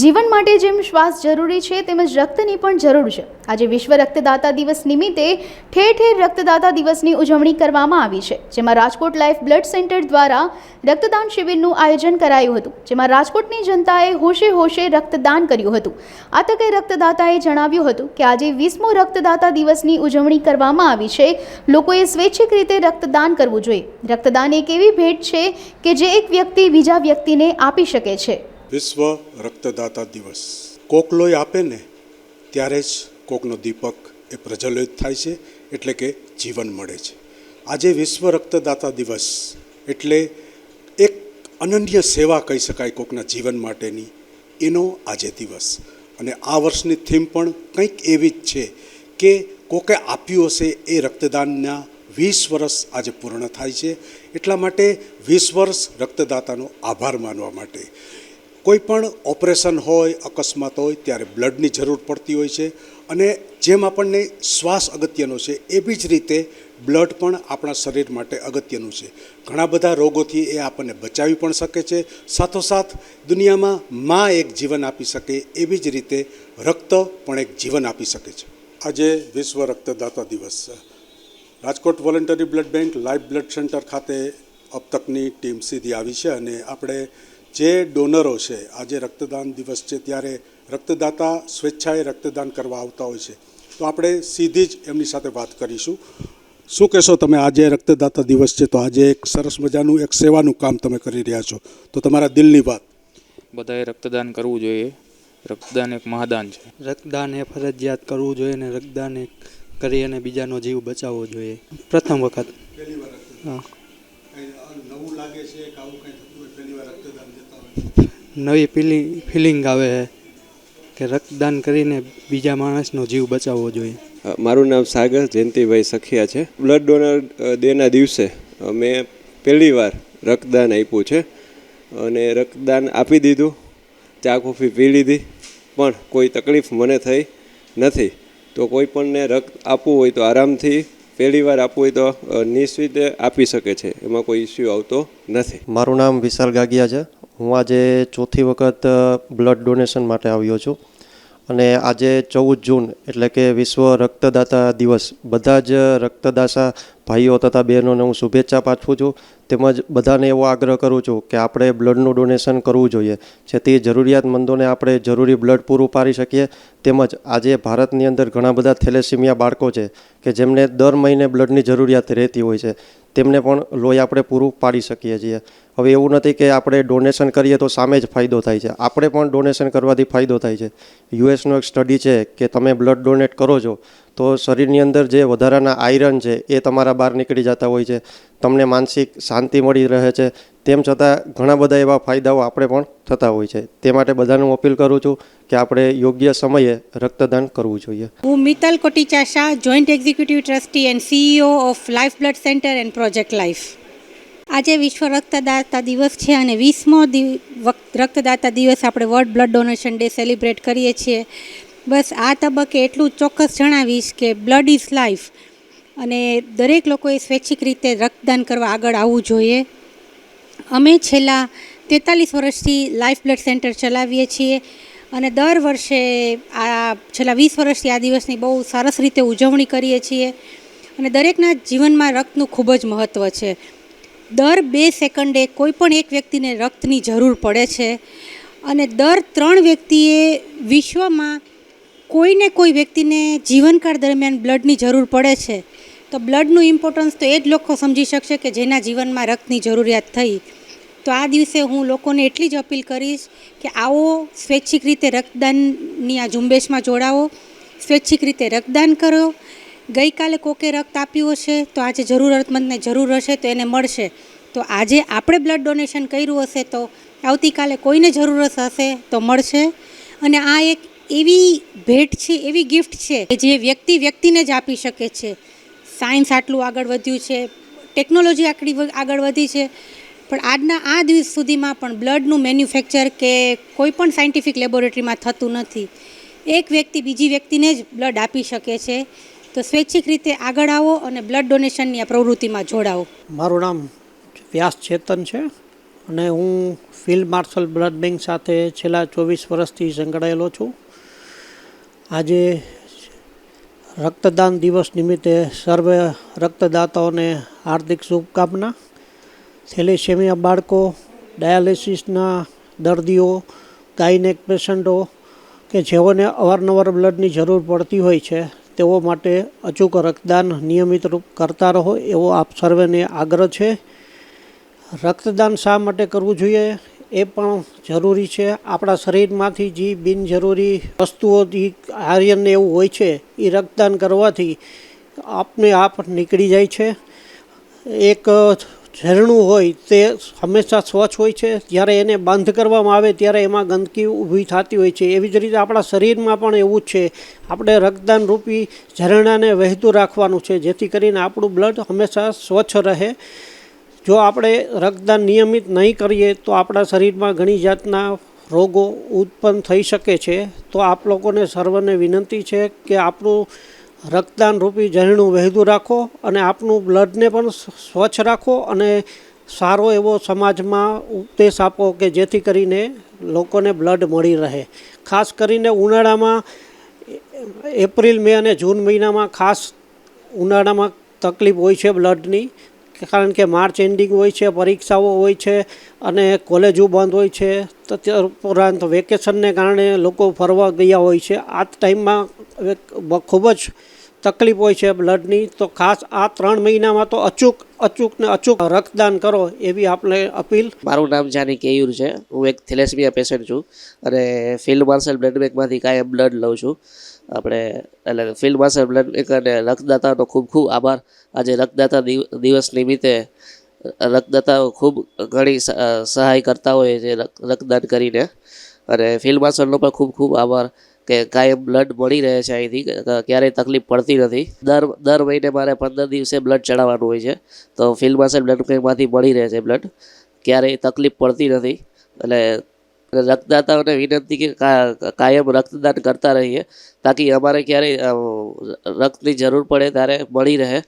જીવન માટે જેમ શ્વાસ જરૂરી છે, તેમજ રક્તની પણ જરૂર છે. આજે વિશ્વ રક્તદાતા દિવસ નિમિત્તે ઠેર ઠેર રક્તદાતા દિવસની ઉજવણી કરવામાં આવી છે, જેમાં રાજકોટ લાઈફ બ્લડ સેન્ટર દ્વારા રક્તદાન શિબિરનું આયોજન કરાયું હતું, જેમાં રાજકોટની જનતાએ હોશે હોશે રક્તદાન કર્યું હતું. આ તકે રક્તદાતાએ જણાવ્યું હતું કે આજે વીસમો રક્તદાતા દિવસની ઉજવણી કરવામાં આવી છે. લોકોએ સ્વૈચ્છિક રીતે રક્તદાન કરવું જોઈએ. રક્તદાન એક એવી ભેટ છે કે જે એક વ્યક્તિ બીજા વ્યક્તિને આપી શકે છે. વિશ્વ રક્તદાતા દિવસ. કોક લોહી આપે ને, ત્યારે જ કોકનો દીપક એ પ્રજ્વલિત થાય છે, એટલે કે જીવન મળે છે. આજે વિશ્વ રક્તદાતા દિવસ એટલે એક અનન્ય સેવા કહી શકાય કોકના જીવન માટેની, એનો આજે દિવસ. અને આ વર્ષની થીમ પણ કંઈક એવી જ છે કે કોકે આપ્યું હશે એ રક્તદાનના વીસ વર્ષ આજે પૂર્ણ થાય છે. એટલા માટે વીસ વર્ષ રક્તદાતાનો આભાર માનવા માટે કોઈ પણ ઓપરેશન હોય, અકસ્માત હોય, ત્યારે બ્લડની જરૂર પડતી હોય છે અને જેમ આપણને શ્વાસ અગત્યનો છે, એવી જ રીતે બ્લડ પણ આપણા શરીર માટે અગત્યનું છે. ઘણા બધા રોગોથી એ આપણને બચાવી પણ શકે છે. સાથોસાથ, દુનિયામાં માં એક જીવન આપી શકે, એવી જ રીતે રક્ત પણ એક જીવન આપી શકે છે. આજે વિશ્વ રક્તદાતા દિવસ છે. Rajkot voluntary blood bank live blood centre ખાતે અબ તકની ટીમ સીધી આવી છે અને આપણે જે ડોનરો છે આજે રક્તદાન દિવસ છે ત્યારે રક્તદાતા સ્વેચ્છાએ રક્તદાન કરવા આવતા હોય છે. તો આપણે સીધી જ એમની સાથે વાત કરીશું. શું કહેશો તમે આજે રક્તદાતા દિવસ છે તો આજે એક સરસ મજાનું એક સેવાનું કામ તમે કરી રહ્યા છો. તો તમારા દિલની વાત. બધાએ રક્તદાન કરવું જોઈએ. રક્તદાન એક મહાદાન છે. રક્તદાન એ ફરજિયાત કરવું જોઈએ અને રક્તદાન એ કરી અને બીજાનો જીવ બચાવવો જોઈએ. પ્રથમ વખત. પહેલી વાર હા. નવું લાગે છે કે આવું કંઈ થતું હોય પહેલી વાર રક્તદાન દેતા હોય નવી ફિલિંગ ફિલિંગ આવે છે કે રક્તદાન કરીને બીજા માણસનો જીવ બચાવવો જોઈએ. મારું નામ સાગર જયંતિભાઈ સખિયા છે. બ્લડ ડોનર ડેના દિવસે મેં પહેલી વાર રક્તદાન આપ્યું છે. અને રક્તદાન આપી દીધું ચા કોફી પી લીધી પણ કોઈ તકલીફ મને થઈ નથી. તો કોઈ પણને રક્ત આપવું હોય તો આરામથી પહેલી વાર આપવું હોય તો નિશ્ચિત આપી શકે છે. એમાં કોઈ ઇસ્યુ આવતો નથી. મારું નામ વિશાલ ગાગિયા છે. હું આજે ચોથી વખત બ્લડ ડોનેશન માટે આવ્યો છું. અને આજે ચૌદ જૂન એટલે કે વિશ્વ રક્તદાતા દિવસ. બધા જ રક્તદાતા ભાઈઓ તથા બહેનોને હું શુભેચ્છા પાઠવું છું. તેમજ બધાને એવો આગ્રહ કરું છું કે આપણે બ્લડનું ડોનેશન કરવું જોઈએ. જેથી જરૂરિયાતમંદોને આપણે જરૂરી બ્લડ પૂરું પાડી શકીએ. તેમજ આજે ભારતની અંદર ઘણા બધા થેલેસીમિયા બાળકો છે કે જેમને દર મહિને બ્લડની જરૂરિયાત રહેતી હોય છે. તેમને પણ લોહી આપણે પૂરું પાડી શકીએ છીએ. હવે એવું નથી કે આપણે ડોનેશન કરીએ તો સામે જ ફાયદો થાય છે. આપણે પણ ડોનેશન કરવાથી ફાયદો થાય છે. યુએસનો એક સ્ટડી છે કે તમે બ્લડ ડોનેટ કરો છો. તો શરીરની અંદર જે વધારાના આયરન છે, એ તમારા બહાર નીકળી જતા હોય છે. તમને માનસિક શાંતિ મળી રહે છે. તેમ છતાં ઘણા બધા એવા ફાયદાઓ આપણે પણ થતા હોય છે. તે માટે બધાને અપીલ કરું છું કે આપણે યોગ્ય સમયે રક્તદાન કરવું જોઈએ. હું Mital Koticha Shah joint executive trustee and CEO of life blood centre and project life આજે વિશ્વ રક્તદાતા દિવસ છે અને વીસમો રક્તદાતા દિવસ. આપણે world blood donation day celebrate કરીએ છીએ. બસ આ તબક્કે એટલું ચોક્કસ જણાવીશ કે બ્લડ ઇઝ લાઈફ અને દરેક લોકોએ સ્વૈચ્છિક રીતે રક્તદાન કરવા આગળ આવવું જોઈએ. અમે છેલ્લા તેતાલીસ વર્ષથી લાઈફ બ્લડ સેન્ટર ચલાવીએ છીએ અને દર વર્ષે આ છેલ્લા વીસ વર્ષથી આ દિવસની બહુ સરસ રીતે ઉજવણી કરીએ છીએ. અને દરેકના જીવનમાં રક્તનું ખૂબ જ મહત્ત્વ છે. દર બે સેકન્ડે કોઈ પણ એક વ્યક્તિને રક્તની જરૂર પડે છે. અને દર ત્રણ વ્યક્તિએ વિશ્વમાં કોઈને કોઈ વ્યક્તિને જીવનકાળ દરમિયાન બ્લડની જરૂર પડે છે, તો બ્લડનું ઇમ્પોર્ટન્સ તો એ જ લોકો સમજી શકશે કે જેના જીવનમાં રક્તની જરૂરિયાત થઈ. તો આ દિવસે હું લોકોને એટલી જ અપીલ કરીશ કે આવો સ્વૈચ્છિક રીતે રક્તદાનની આ ઝુંબેશમાં જોડાવો, સ્વૈચ્છિક રીતે રક્તદાન કરો. ગઈકાલે કોકે રક્ત આપ્યું હશે, તો આજે જરૂરતમંદને જરૂર હશે તો એને મળશે. તો આજે આપણે બ્લડ ડોનેશન કર્યું હશે તો આવતીકાલે કોઈને જરૂરત હશે તો મળશે. અને આ એક એવી ભેટ છે, એવી ગિફ્ટ છે કે જે વ્યક્તિ વ્યક્તિને જ આપી શકે છે. સાયન્સ આટલું આગળ વધ્યું છે ટેકનોલોજી આટલી આગળ વધી છે, પણ આજના આ દિવસ સુધીમાં પણ બ્લડનું મેન્યુફેક્ચર કે કોઈ પણ સાયન્ટિફિક લેબોરેટરીમાં થતું નથી. એક વ્યક્તિ બીજી વ્યક્તિને જ બ્લડ આપી શકે છે. તો સ્વૈચ્છિક રીતે આગળ આવો અને બ્લડ ડોનેશનની આ પ્રવૃત્તિમાં જોડાઓ. મારું નામ વ્યાસ ચેતન છે અને હું ફિલ્ડ માર્શલ બ્લડ બેંક સાથે છેલ્લા ચોવીસ વર્ષથી સંકળાયેલો છું. આજે રક્તદાન દિવસ નિમિત્તે સર્વે રક્તદાતાઓને હાર્દિક શુભકામના. થેલેસેમિયા બાળકો, ડાયાલિસિસના દર્દીઓ, ગાયનેક પેશન્ટો કે જેઓને અવારનવાર બ્લડની જરૂર પડતી હોય છે, તેઓ માટે અચૂક રક્તદાન નિયમિત રૂપ કરતા રહો એવો આપ સર્વેને આગ્રહ છે. રક્તદાન શા માટે કરવું જોઈએ? એ પણ જરૂરી છે. આપણા શરીરમાંથી જે બિનજરૂરી વસ્તુઓ આયર્ન એવું હોય છે એ રક્તદાન કરવાથી આપને આપ નીકળી જાય છે. એક ઝરણું હોય તે હંમેશા સ્વચ્છ હોય છે. જ્યારે એને બંધ કરવામાં આવે ત્યારે એમાં ગંદકી ઊભી થતી હોય છે. એવી જ રીતે આપણા શરીરમાં પણ એવું જ છે. આપણે રક્તદાન રૂપી ઝરણાને વહેતું રાખવાનું છે, જેથી કરીને આપણું બ્લડ હંમેશા સ્વચ્છ રહે. જો આપણે રક્તદાન નિયમિત નહીં કરીએ તો આપણા શરીરમાં ઘણી જાતના રોગો ઉત્પન્ન થઈ શકે છે. તો આપ લોકોને સર્વને વિનંતી છે કે આપણું રક્તદાન રૂપી ઝરણું વહેતું રાખો અને આપનું બ્લડને પણ સ્વચ્છ રાખો અને સારો એવો સમાજમાં ઉપદેશ આપો કે જેથી કરીને લોકોને બ્લડ મળી રહે. ખાસ કરીને ઉનાળામાં એપ્રિલ, મે અને જૂન મહિનામાં ખાસ ઉનાળામાં તકલીફ હોય છે બ્લડની. કારણ કે માર્ચ એન્ડિંગ હોય છે, પરીક્ષાઓ હોય છે અને કોલેજો બંધ હોય છે ઉપરાંત વેકેશનને કારણે લોકો ફરવા ગયા હોય છે. આ ટાઈમમાં ખૂબ જ તકલીફ હોય છે બ્લડની, તો ખાસ આ ત્રણ મહિનામાં તો અચૂક અચૂક ને અચૂક રક્તદાન કરો એવી આપણે અપીલ. મારું નામ જાની કેયુર છે. હું એક થેલેસમિયા પેશન્ટ છું અને ફિલ્ડ માર્શલ બ્લડ બેંકમાંથી કાયમ બ્લડ લઉં છું. આપણે એટલે ફિલ્ડ માર્શલ બ્લડ બેંક અને રક્તદાતાનો ખૂબ ખૂબ આભાર. આજે રક્તદાતા દિવ- દિવસ નિમિત્તે રક્તદાતાઓ ખૂબ ઘણી સહાય કરતા હોય છે રક્તદાન કરીને. અને ફિલ્ડ માર્શલનો પણ ખૂબ ખૂબ આભાર. કે કાયમ બ્લડ મળી રહે છે અહીંથી ક્યારેય તકલીફ પડતી નથી. દર દર મહિને મારે પંદર દિવસે બ્લડ ચડાવવાનું હોય છે. તો માર્શલ બ્લડ બેંકમાંથી મળી રહે છે બ્લડ ક્યારેય તકલીફ પડતી નથી. એટલે રક્તદાતાઓને વિનંતી કા- કાયમ રક્તદાન કરતા રહીએ, તાકી અમારે ક્યારેય રક્તની જરૂર પડે, ત્યારે મળી રહે.